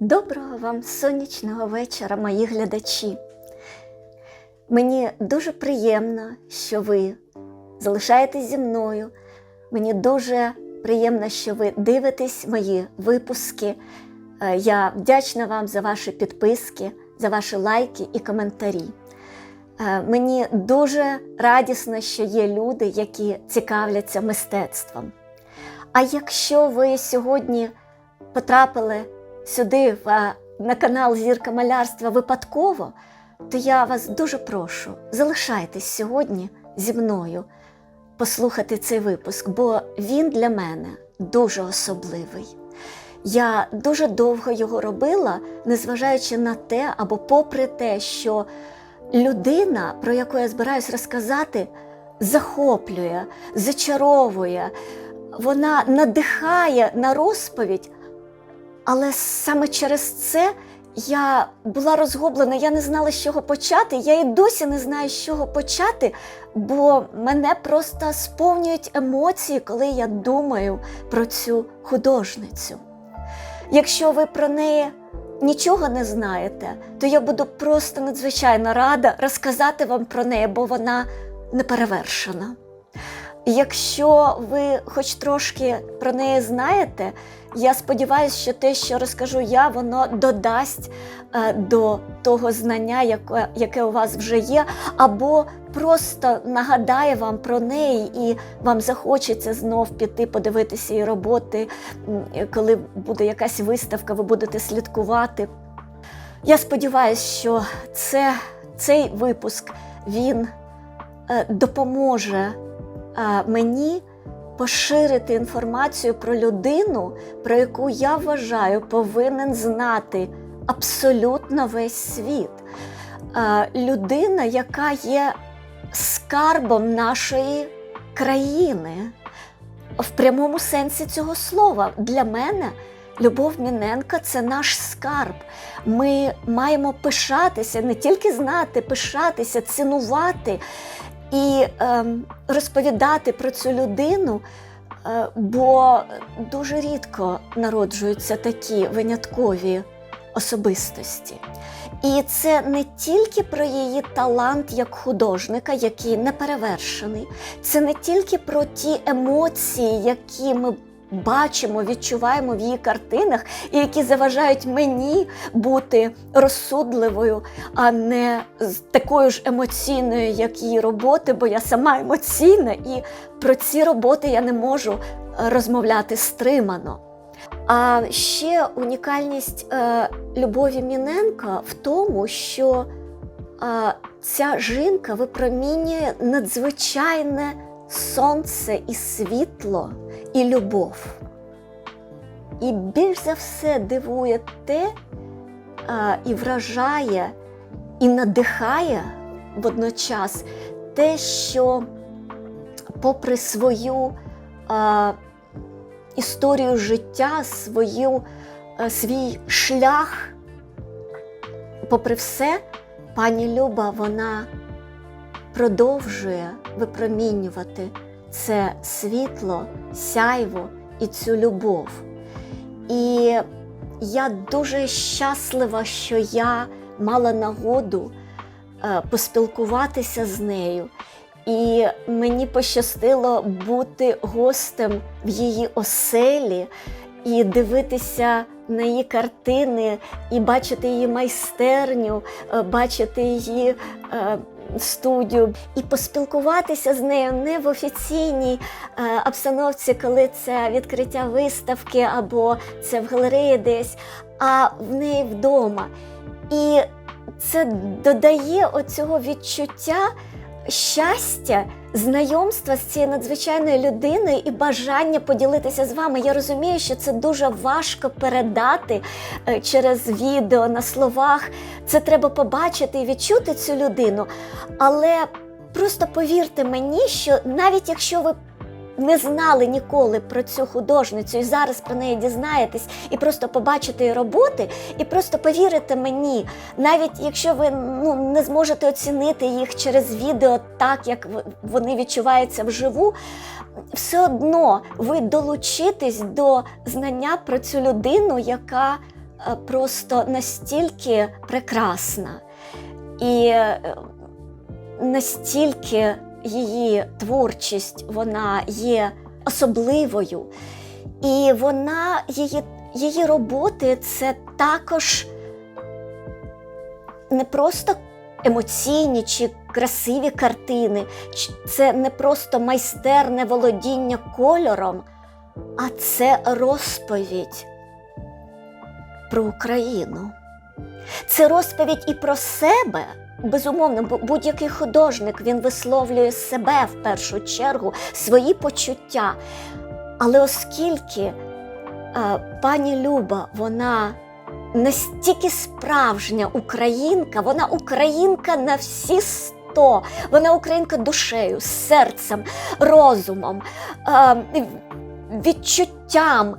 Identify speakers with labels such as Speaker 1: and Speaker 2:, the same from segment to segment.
Speaker 1: Доброго вам сонячного вечора, мої глядачі. Мені дуже приємно, що ви залишаєтесь зі мною. Мені дуже приємно, що ви дивитесь мої випуски. Е, Я вдячна вам за ваші підписки, за ваші лайки і коментарі. Е, Мені дуже радісно, що є люди, які цікавляться мистецтвом. А якщо ви сьогодні потрапили сюди е, на канал Зірка Малярства випадково, то я вас дуже прошу, залишайтесь сьогодні зі мною послухати цей випуск, бо він для мене дуже особливий. Я дуже довго його робила, незважаючи на те або попри те, що людина, про яку я збираюсь розказати, захоплює, зачаровує, вона надихає на розповідь. Але саме через це я була розгублена, я не знала, з чого почати. Я і досі не знаю, з чого почати, бо мене просто сповнюють емоції, коли я думаю про цю художницю. Якщо ви про неї нічого не знаєте, то я буду просто надзвичайно рада розказати вам про неї, бо вона неперевершена. Якщо ви хоч трошки про неї знаєте, я сподіваюся, що те, що розкажу я, воно додасть е, до того знання, яке, яке у вас вже є, або просто нагадає вам про неї, і вам захочеться знов піти подивитися її роботи, коли буде якась виставка, ви будете слідкувати. Я сподіваюся, що це, цей випуск він е, допоможе мені поширити інформацію про людину, про яку я вважаю повинен знати абсолютно весь світ. Людина, яка є скарбом нашої країни в прямому сенсі цього слова. Для мене Любов Міненка це наш скарб. Ми маємо пишатися, не тільки знати, пишатися, цінувати і е, розповідати про цю людину, е, бо дуже рідко народжуються такі виняткові особистості. І це не тільки про її талант як художника, який неперевершений, це не тільки про ті емоції, які ми бачимо, відчуваємо в її картинах, і які заважають мені бути розсудливою, а не такою ж емоційною, як її роботи, бо я сама емоційна, і про ці роботи я не можу е, розмовляти стримано. А ще унікальність е, Любові Міненка в тому, що е, ця жінка випромінює надзвичайне сонце і світло і любов. І більш за все дивує те, е, і вражає, і надихає водночас те, що, попри свою е, історію життя, свою, е, свій шлях, попри все, пані Люба вона продовжує випромінювати це світло, сяйво і цю любов. І я дуже щаслива, що я мала нагоду е, поспілкуватися з нею. І мені пощастило бути гостем в її оселі і дивитися на її картини, і бачити її майстерню, е, бачити її е, студію, і поспілкуватися з нею не в офіційній е, обстановці, коли це відкриття виставки або це в галереї десь, а в неї вдома. І це додає оцього відчуття щастя, знайомства з цією надзвичайною людиною і бажання поділитися з вами. Я розумію, що це дуже важко передати е, через відео на словах. Це треба побачити і відчути цю людину. Але просто повірте мені, що навіть якщо ви не знали ніколи про цю художницю і зараз про неї дізнаєтесь, і просто побачите її роботи, і просто повірите мені, навіть якщо ви ну, не зможете оцінити їх через відео так, як вони відчуваються вживу, все одно ви долучитесь до знання про цю людину, яка е, просто настільки прекрасна. І е, настільки її творчість вона є особливою, і вона її, її роботи це також не просто емоційні чи красиві картини, це не просто майстерне володіння кольором, а це розповідь про Україну. Це розповідь і про себе. Безумовно, бу- будь-який художник він висловлює себе в першу чергу, свої почуття. Але оскільки е, пані Люба, вона настільки справжня українка, вона українка на всі сто, вона українка душею, серцем, розумом, е, відчуттям,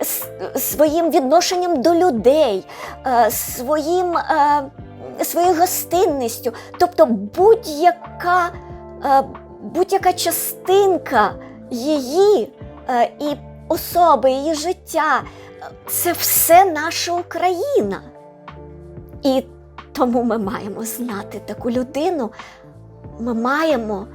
Speaker 1: с- своїм відношенням до людей, е, своїм, е, своєю гостинністю. Тобто будь-яка, е, будь-яка частинка її е, і особи, її життя це все наша Україна. І тому ми маємо знати таку людину. Ми маємо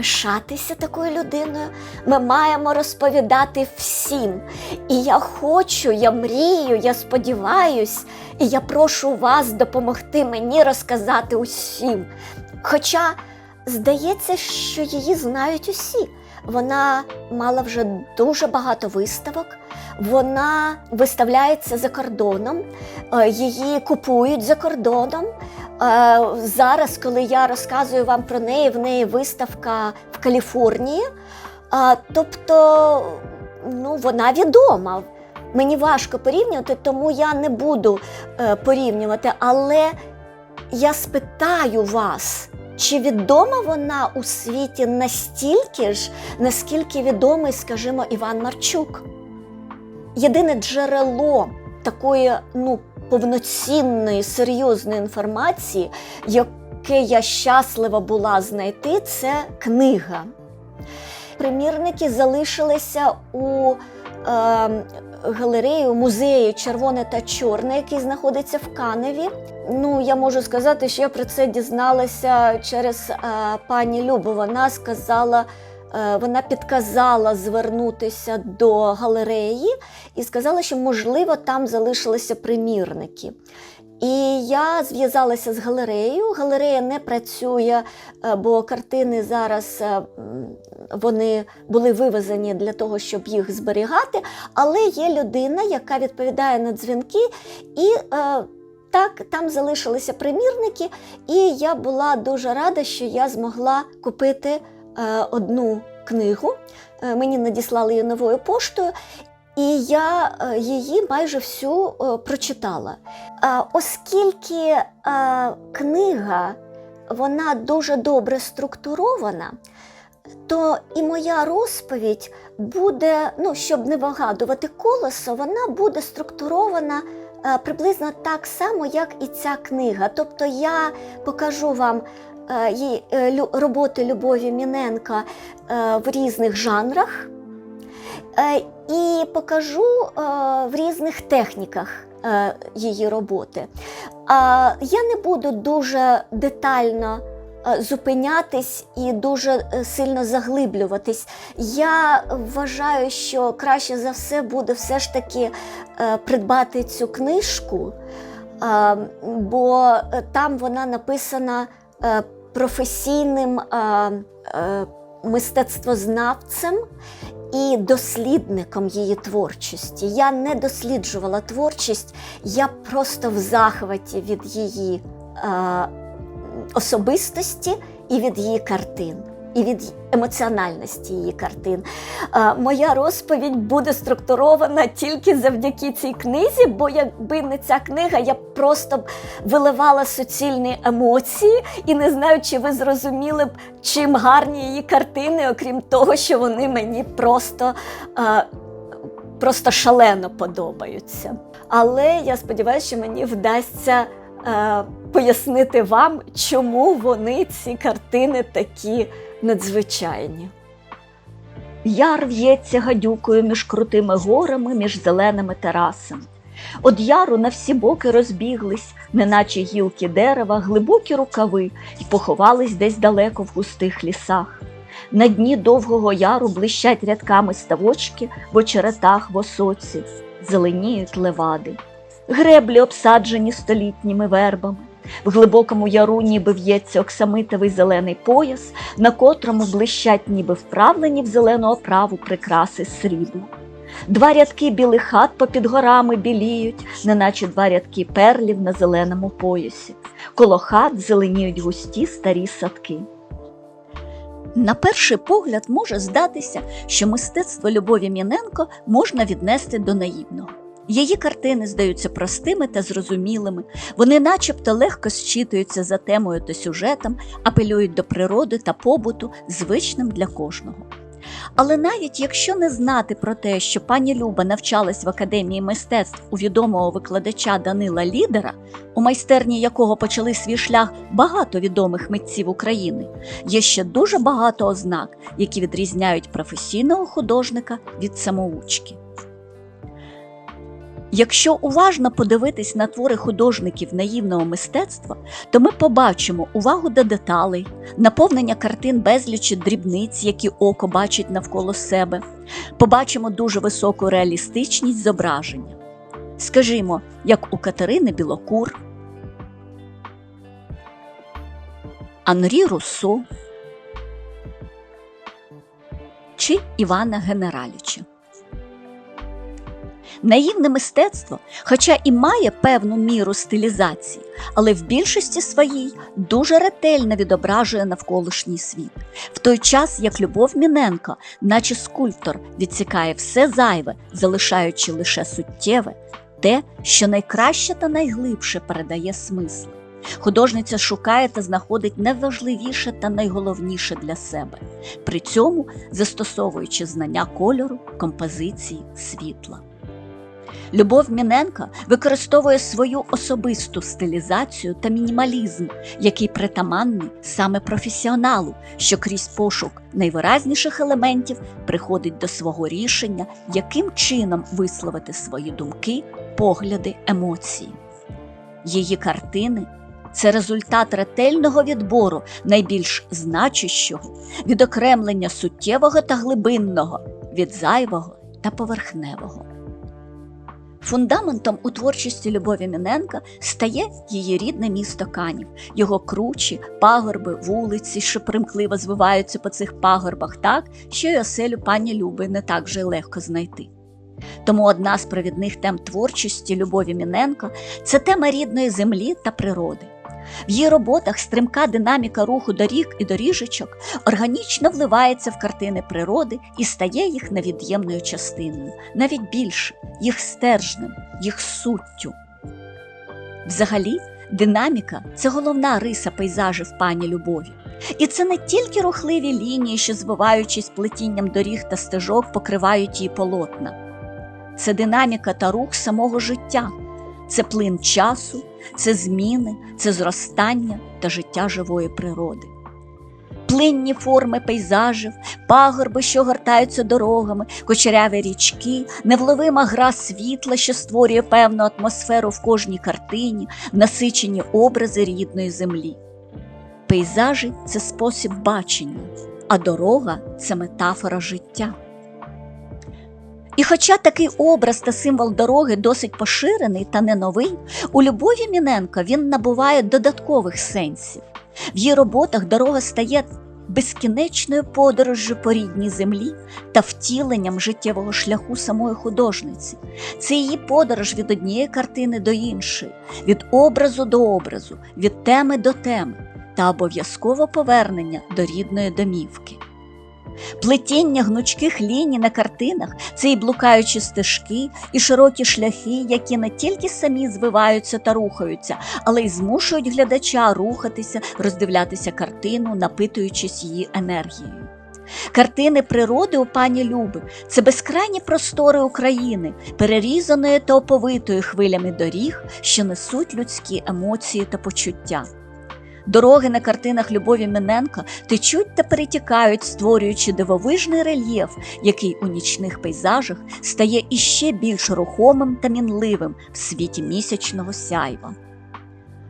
Speaker 1: пишатися такою людиною. Ми маємо розповідати всім. І я хочу, я мрію, я сподіваюсь, і я прошу вас допомогти мені розказати усім. Хоча здається, що її знають усі. Вона мала вже дуже багато виставок. Вона виставляється за кордоном, е, її купують за кордоном. Е, Зараз, коли я розказую вам про неї, в неї виставка в Каліфорнії. Тобто, ну, вона відома. Мені важко порівнювати, тому я не буду е, порівнювати. Але я спитаю вас, чи відома вона у світі настільки ж, наскільки відомий, скажімо, Іван Марчук? Єдине джерело такої ну, повноцінної, серйозної інформації, яке я щаслива була знайти, це книга. Примірники залишилися у е, галереї, музею Червоне та Чорне, який знаходиться в Каневі. Ну, я можу сказати, що я про це дізналася через е, пані Любу. Вона сказала, е, вона підказала звернутися до галереї і сказала, що можливо там залишилися примірники. І я зв'язалася з галереєю. Галерея не працює, е, бо картини зараз е, вони були вивезені для того, щоб їх зберігати. Але є людина, яка відповідає на дзвінки, і е, так там залишилися примірники. І я була дуже рада, що я змогла купити одну книгу. Мені надіслали її новою поштою. І я е, її майже всю е, прочитала. Оскільки е, книга вона дуже добре структурована, то і моя розповідь буде, ну, щоб не вигадувати колесо, вона буде структурована приблизно так само, як і ця книга. Тобто я покажу вам роботи Любові Міненка в різних жанрах. Е, І покажу е, в різних техніках е, її роботи. Я не буду дуже детально зупинятись і дуже сильно заглиблюватись. Я вважаю, що краще за все буде все ж таки придбати цю книжку, бо там вона написана професійним мистецтвознавцем і дослідником її творчості. Я не досліджувала творчість, я просто в захваті від її е, особистості і від її картин. І від емоціональності її картин. Е, моя розповідь буде структурована тільки завдяки цій книзі, бо якби не ця книга, я просто б виливала суцільні емоції і не знаю, чи ви зрозуміли б, чим гарні її картини, окрім того, що вони мені просто, е, просто шалено подобаються. Але я сподіваюся, що мені вдасться е, пояснити вам, чому вони ці картини такі надзвичайні.
Speaker 2: Яр в'ється гадюкою між крутими горами, між зеленими терасами. Од яру на всі боки розбіглись, неначе гілки дерева, глибокі рукави, і поховались десь далеко в густих лісах. На дні довгого яру блищать рядками ставочки в очеретах в осоці, зеленіють левади. Греблі обсаджені столітніми вербами. В глибокому яру ніби в'ється оксамитовий зелений пояс, на котрому блищать ніби вправлені в зелену оправу прикраси срібла. Два рядки білих хат попід горами біліють, неначе два рядки перлів на зеленому поясі. Коло хат зеленіють густі старі садки. На перший погляд може здатися, що мистецтво Любові Міненко можна віднести до наївного. Її картини здаються простими та зрозумілими, вони начебто легко зчитуються за темою та сюжетом, апелюють до природи та побуту, звичним для кожного. Але навіть якщо не знати про те, що пані Люба навчалась в академії мистецтв у відомого викладача Данила Лідера, у майстерні якого почали свій шлях багато відомих митців України, є ще дуже багато ознак, які відрізняють професійного художника від самоучки. Якщо уважно подивитись на твори художників наївного мистецтва, то ми побачимо увагу до деталей, наповнення картин безлічі дрібниць, які око бачить навколо себе, побачимо дуже високу реалістичність зображення. Скажімо, як у Катерини Білокур, Анрі Руссо чи Івана Генераліча. Наївне мистецтво, хоча і має певну міру стилізації, але в більшості своїй дуже ретельно відображує навколишній світ, в той час як Любов Міненко, наче скульптор, відсікає все зайве, залишаючи лише суттєве, те, що найкраще та найглибше передає смисл. Художниця шукає та знаходить найважливіше та найголовніше для себе, при цьому застосовуючи знання кольору, композиції, світла. Любов Міненка використовує свою особисту стилізацію та мінімалізм, який притаманний саме професіоналу, що крізь пошук найвиразніших елементів приходить до свого рішення, яким чином висловити свої думки, погляди, емоції. Її картини це результат ретельного відбору найбільш значущого, відокремлення суттєвого та глибинного від зайвого та поверхневого. Фундаментом у творчості Любові Міненка стає її рідне місто Канів, його кручі, пагорби, вулиці, що примкливо звиваються по цих пагорбах так, що й оселю пані Люби не так же легко знайти. Тому одна з провідних тем творчості Любові Міненка це тема рідної землі та природи. В її роботах стрімка динаміка руху доріг і доріжечок органічно вливається в картини природи і стає їх невід'ємною частиною, навіть більше їх стержнем, їх суттю. Взагалі, динаміка це головна риса пейзажів пані Любові. І це не тільки рухливі лінії, що, звиваючись плетінням доріг та стежок, покривають її полотна. Це динаміка та рух самого життя, це плин часу, це зміни, це зростання та життя живої природи. Плинні форми пейзажів, пагорби, що гортаються дорогами, кучеряві річки, невловима гра світла, що створює певну атмосферу в кожній картині, насичені образи рідної землі. Пейзажі це спосіб бачення, а дорога це метафора життя. І хоча такий образ та символ дороги досить поширений та не новий, у Любові Міненка він набуває додаткових сенсів. В її роботах дорога стає безкінечною подорожжю по рідній землі та втіленням життєвого шляху самої художниці. Це її подорож від однієї картини до іншої, від образу до образу, від теми до теми та обов'язково повернення до рідної домівки. Плетіння гнучких ліній на картинах це і блукаючі стежки, і широкі шляхи, які не тільки самі звиваються та рухаються, але й змушують глядача рухатися, роздивлятися картину, напитуючись її енергією. Картини природи у пані Люби це безкрайні простори України, перерізаної та оповитої хвилями доріг, що несуть людські емоції та почуття. Дороги на картинах Любові Миненка течуть та перетікають, створюючи дивовижний рельєф, який у нічних пейзажах стає іще більш рухомим та мінливим в світі місячного сяйва.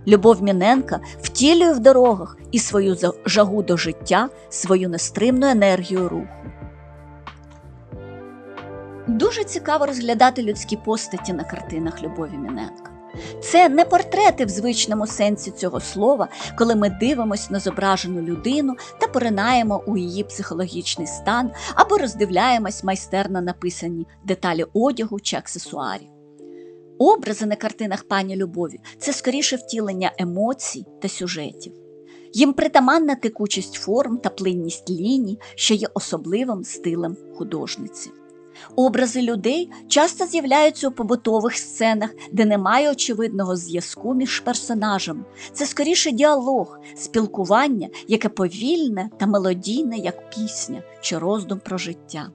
Speaker 2: Любов Міненка втілює в дорогах і свою жагу до життя, свою нестримну енергію руху. Дуже цікаво розглядати людські постаті на картинах Любові Міненка. Це не портрети в звичному сенсі цього слова, коли ми дивимося на зображену людину та поринаємо у її психологічний стан або роздивляємось майстерно написані деталі одягу чи аксесуарів. Образи на картинах пані Любові це скоріше втілення емоцій та сюжетів. Їм притаманна текучість форм та плинність ліній, що є особливим стилем художниці. Образи людей часто з'являються у побутових сценах, де немає очевидного зв'язку між персонажем. Це скоріше діалог, спілкування, яке повільне та мелодійне, як пісня чи роздум про життя.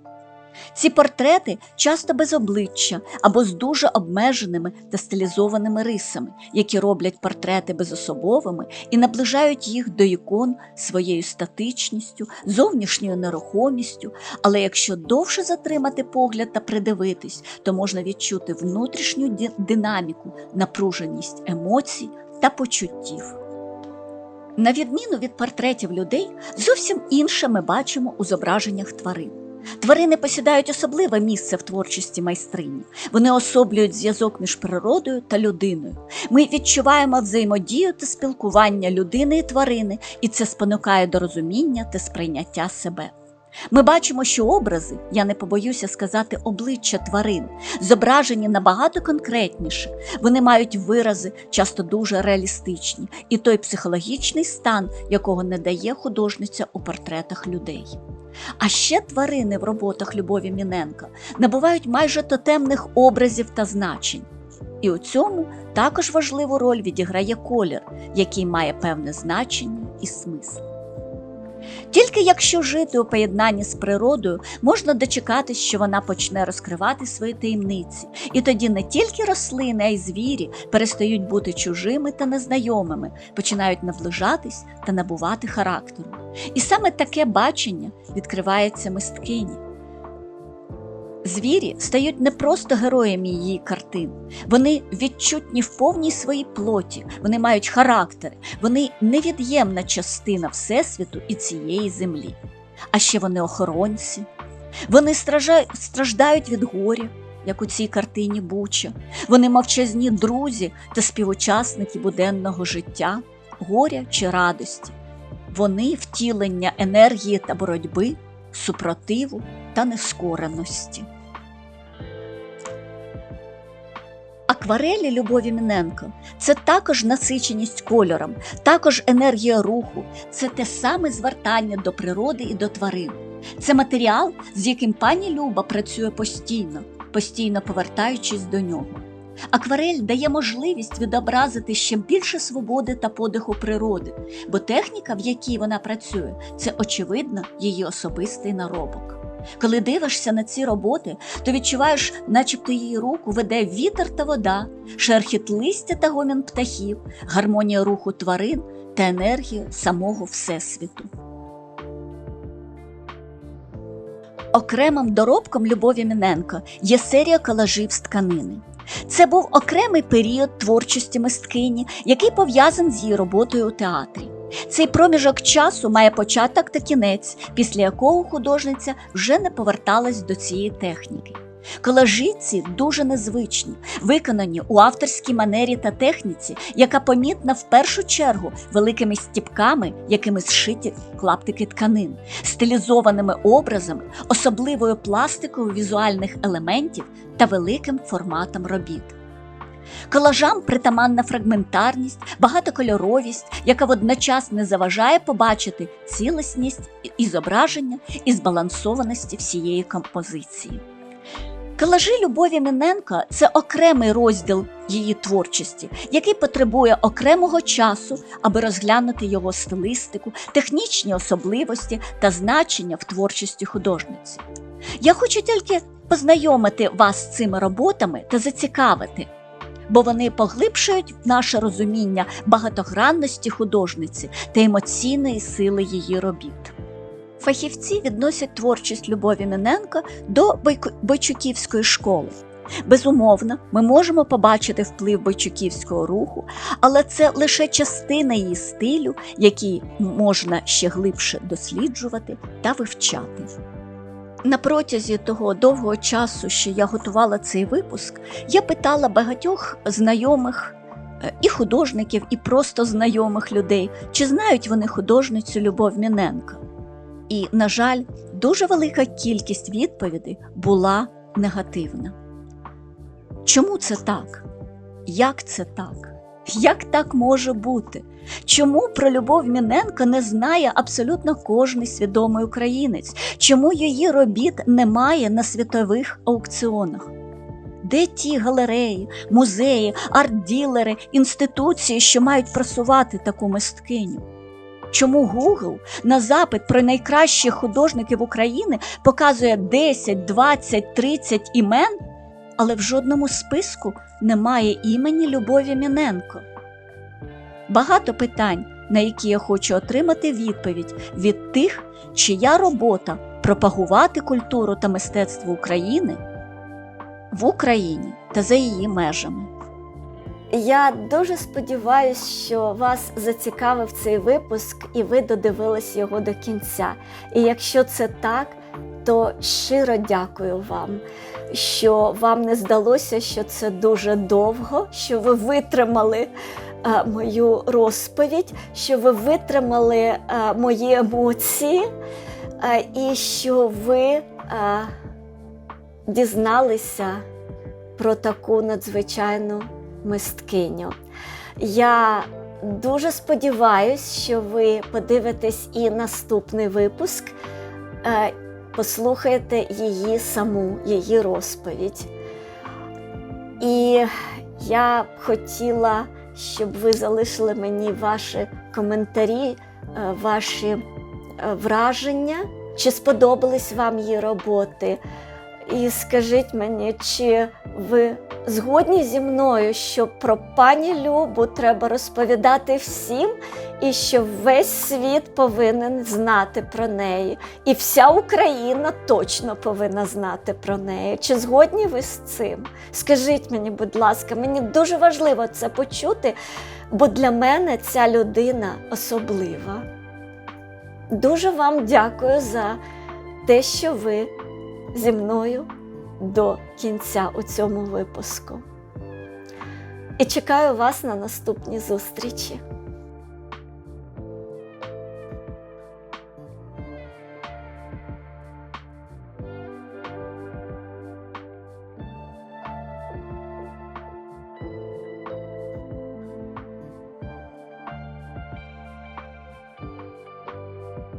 Speaker 2: Ці портрети часто без обличчя або з дуже обмеженими та стилізованими рисами, які роблять портрети безособовими і наближають їх до ікон своєю статичністю, зовнішньою нерухомістю. Але якщо довше затримати погляд та придивитись, то можна відчути внутрішню динаміку, напруженість емоцій та почуттів. На відміну від портретів людей, зовсім інше ми бачимо у зображеннях тварин. Тварини посідають особливе місце в творчості майстрині. Вони особлюють зв'язок між природою та людиною. Ми відчуваємо взаємодію та спілкування людини і тварини, і це спонукає до розуміння та сприйняття себе. Ми бачимо, що образи, я не побоюся сказати, обличчя тварин, зображені набагато конкретніше. Вони мають вирази, часто дуже реалістичні, і той психологічний стан, якого не дає художниця у портретах людей. А ще тварини в роботах Любові Міненка набувають майже тотемних образів та значень. І у цьому також важливу роль відіграє колір, який має певне значення і смисл. Тільки якщо жити у поєднанні з природою, можна дочекатись, що вона почне розкривати свої таємниці, і тоді не тільки рослини, а й звірі перестають бути чужими та незнайомими, починають наближатись та набувати характеру. І саме таке бачення відкривається мисткині. Звірі стають не просто героями її картин, вони відчутні в повній своїй плоті, вони мають характери, вони невід'ємна частина Всесвіту і цієї землі. А ще вони охоронці, вони страждають від горя, як у цій картині Буча. Вони мовчазні друзі та співучасники буденного життя, горя чи радості. Вони втілення енергії та боротьби, супротиву та нескореності. Акварелі Любові Міненко це також насиченість кольором, також енергія руху, це те саме звертання до природи і до тварин. Це матеріал, з яким пані Люба працює постійно, постійно повертаючись до нього. Акварель дає можливість відобразити ще більше свободи та подиху природи, бо техніка, в якій вона працює, це очевидно її особистий наробок. Коли дивишся на ці роботи, то відчуваєш, начебто її руку веде вітер та вода, шерхіт листя та гомін птахів, гармонія руху тварин та енергія самого Всесвіту. Окремим доробком Любові Міненко є серія колажів з тканини. Це був окремий період творчості мисткині, який пов'язаний з її роботою у театрі. Цей проміжок часу має початок та кінець, після якого художниця вже не поверталась до цієї техніки. Колажі ці дуже незвичні, виконані у авторській манері та техніці, яка помітна в першу чергу великими стіпками, якими зшиті клаптики тканин, стилізованими образами, особливою пластикою візуальних елементів та великим форматом робіт. Колажам притаманна фрагментарність, багатокольоровість, яка водночас не заважає побачити цілісність і зображення і збалансованості всієї композиції. Колажі Любові Міненка це окремий розділ її творчості, який потребує окремого часу, аби розглянути його стилістику, технічні особливості та значення в творчості художниці. Я хочу тільки познайомити вас з цими роботами та зацікавити. Бо вони поглибшують наше розуміння багатогранності художниці та емоційної сили її робіт. Фахівці відносять творчість Любові Міненко до Бойчуківської школи. Безумовно, ми можемо побачити вплив бойчуківського руху, але це лише частина її стилю, який можна ще глибше досліджувати та вивчати. На протязі того довгого часу, що я готувала цей випуск, я питала багатьох знайомих е, і художників, і просто знайомих людей, чи знають вони художницю Любов Міненко. І, на жаль, дуже велика кількість відповідей була негативна. Чому це так? Як це так? Як так може бути? Чому про Любов Міненко не знає абсолютно кожний свідомий українець? Чому її робіт немає на світових аукціонах? Де ті галереї, музеї, арт-ділери, інституції, що мають просувати таку мисткиню? Чому Google на запит про найкращих художників України показує 10, 20, 30 імен, але в жодному списку немає імені Любові Міненко? Багато питань, на які я хочу отримати відповідь від тих, чия робота пропагувати культуру та мистецтво України в Україні та за її межами.
Speaker 1: Я дуже сподіваюся, що вас зацікавив цей випуск і ви додивились його до кінця. І якщо це так, то щиро дякую вам, що вам не здалося, що це дуже довго, що ви витримали е, мою розповідь, що ви витримали е, мої емоції, е, і що ви дізналися про таку надзвичайну мисткиню. Я дуже сподіваюся, що ви подивитесь і наступний випуск, е, послухаєте її саму, її розповідь. І я б хотіла, щоб ви залишили мені ваші коментарі, е, ваші е, враження, чи сподобались вам її роботи. І скажіть мені, чи ви згодні зі мною, що про пані Любу треба розповідати всім, і що весь світ повинен знати про неї, і вся Україна точно повинна знати про неї. Чи згодні ви з цим? Скажіть мені, будь ласка, мені дуже важливо це почути, бо для мене ця людина особлива. Дуже вам дякую за те, що ви зі мною до кінця у цьому випуску. І чекаю вас на наступні зустрічі.